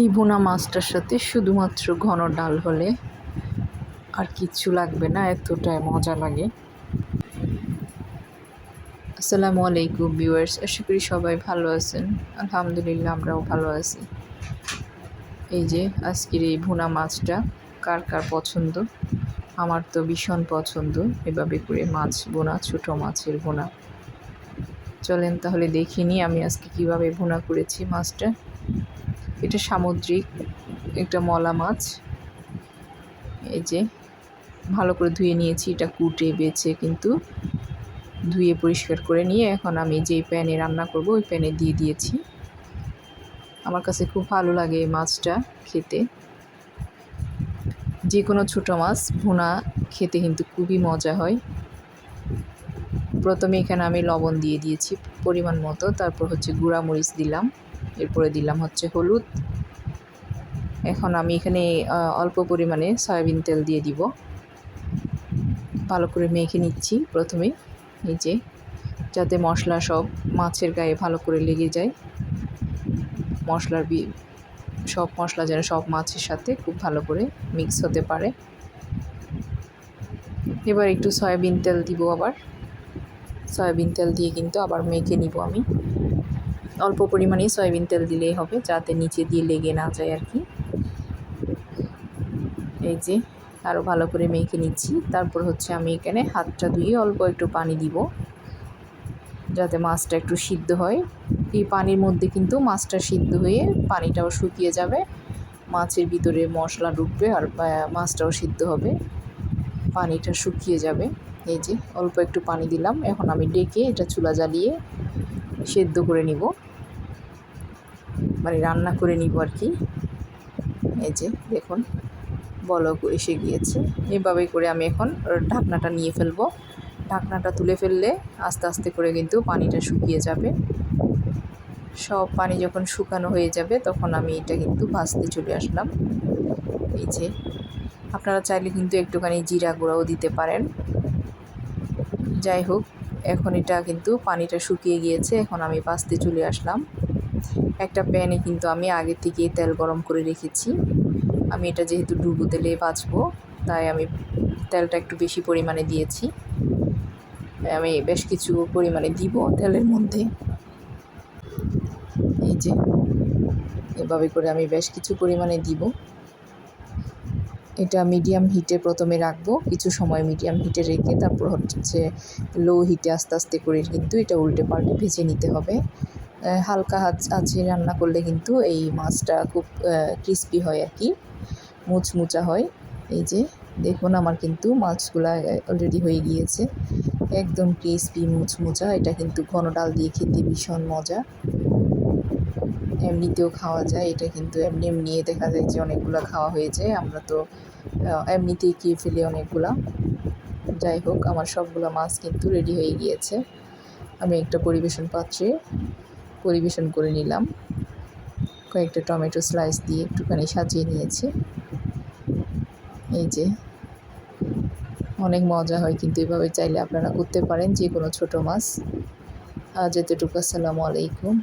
এই বোনা মাছটার সাথে শুধুমাত্র ঘন ডাল হলে আর কিচ্ছু লাগবে না, এতটাই মজা লাগে। আসসালামু আলাইকুম ভিউয়ার্স, আশা করি সবাই ভালো আছেন। আলহামদুলিল্লাহ আমরাও ভালো আছি। এই যে আজকের এই ভুনা মাছটা কার কার পছন্দ? আমার তো ভীষণ পছন্দ, এভাবে করে মাছ বোনা ছোট মাছের ভুনা। চলেন তাহলে দেখিনি আমি আজকে কীভাবে ভুনা করেছি মাছটা। এটা সামুদ্রিক, একটা মলা মাছ। এই যে, ভালো করে ধুয়ে নিয়েছি, এটা কুটে, বেছে কিন্তু ধুয়ে পরিষ্কার করে নিয়ে এখন আমি যেই প্যানে রান্না করব, ওই প্যানে দিয়ে দিয়েছি। আমার কাছে খুব ভালো লাগে এই মাছটা খেতে। যে কোনো ছোটো মাছ, ভুনা খেতে কিন্তু খুবই মজা হয়। প্রথমে এখানে আমি লবণ দিয়ে দিয়েছি পরিমাণ মতো, তারপর হচ্ছে গুঁড়া মরিচ দিলাম। এরপরে দিলাম হচ্ছে হলুদ। এখন আমি এখানে অল্প পরিমাণে সয়াবিন তেল দিয়ে দিব। ভালো করে মেখে নিচ্ছি প্রথমে যে, যাতে মশলা সব মাছের গায়ে ভালো করে লেগে যায়। মশলার বি, সব মশলা যেন সব মাছের সাথে খুব ভালো করে মিক্স হতে পারে। এবার একটু সয়াবিন তেল দিব আবার। সয়াবিন তেল দিয়ে কিন্তু আবার মেখে নিব আমি। অল্প পরিমাণেই সয়াবিন তেল দিলেই হবে, যাতে নিচে দিয়ে লেগে না যায় আর কি। এই যে আরও ভালো করে মেখে নিচ্ছি। তারপর হচ্ছে আমি এখানে হাতটা ধুয়ে অল্প একটু পানি দিব, যাতে মাছটা একটু সিদ্ধ হয়। এই পানির মধ্যে কিন্তু মাছটা সিদ্ধ হয়ে পানিটাও শুকিয়ে যাবে, মাছের ভিতরে মশলা ঢুকবে আর মাছটাও সিদ্ধ হবে, পানিটা শুকিয়ে যাবে। এই যে, অল্প একটু পানি দিলাম, এখন আমি ডেকে এটা চুলা জ্বালিয়ে সেদ্ধ করে নিব। মানে রান্না করে নিব আর কি। এই যে, দেখুন, বলক এসে গিয়েছে। এভাবে করে আমি এখন ঢাকনাটা নিয়ে ফেলব। ঢাকনাটা তুলে ফেললে আস্তে আস্তে করে কিন্তু পানিটা শুকিয়ে যাবে। সব পানি যখন শুকানো হয়ে যাবে, তখন আমি এটা কিন্তু ভাজতে চলে আসলাম। এই যে, আপনারা চাইলে কিন্তু একটুখানি জিরা গুঁড়াও দিতে পারেন। যাই হোক, এখন এটা কিন্তু পানিটা শুকিয়ে গিয়েছে, এখন আমি বাঁচতে চলে আসলাম। একটা প্যানে কিন্তু আমি আগে থেকেই তেল গরম করে রেখেছি। আমি এটা যেহেতু ডুবো তেলে বাঁচবো তাই আমি তেলটা একটু বেশি পরিমাণে দিয়েছি। আমি বেশ কিছু পরিমাণে দিব তেলের মধ্যে। এই যে, এভাবে করে আমি বেশ কিছু পরিমাণে দিব। এটা মিডিয়াম হিটে প্রথমে রাখব, কিছু সময় মিডিয়াম হিটে রেখে তারপর হচ্ছে লো হিটে আস্তে আস্তে করে কিন্তু এটা উল্টে পাল্টে ভেজে নিতে হবে। হালকা হাত আছে রান্না করলে কিন্তু এই মাছটা খুব ক্রিস্পি হয় আর কি। মুচমুচা হয়। এই যে দেখুন আমার কিন্তু মাছগুলা অলরেডি হয়ে গিয়েছে। একদম ক্রিস্পি মুচমুচা। এটা কিন্তু ঘন ডাল দিয়ে খেতে ভীষণ মজা। এমনিতেও খাওয়া যায়। এটা কিন্তু এমনি এমনি দেখা যায় যে অনেকগুলো খাওয়া হয়ে যায়। আমরা তো এমনিতেই খেয়ে ফেলি অনেকগুলা। যাই হোক, আমার সবগুলো মাছ কিন্তু রেডি হয়ে গিয়েছে। আমি একটা পরিবেশন পাত্রে পরিবেশন করে নিলাম। কয়েকটা টমেটো স্লাইস দিয়ে একটুখানি সাজিয়ে নিয়েছি। এই যে, অনেক মজা হয় কিন্তু এভাবে চাইলে আপনারা করতে পারেন যে কোনো ছোটো মাছ। আজ এতটুকু আসসালামু আলাইকুম।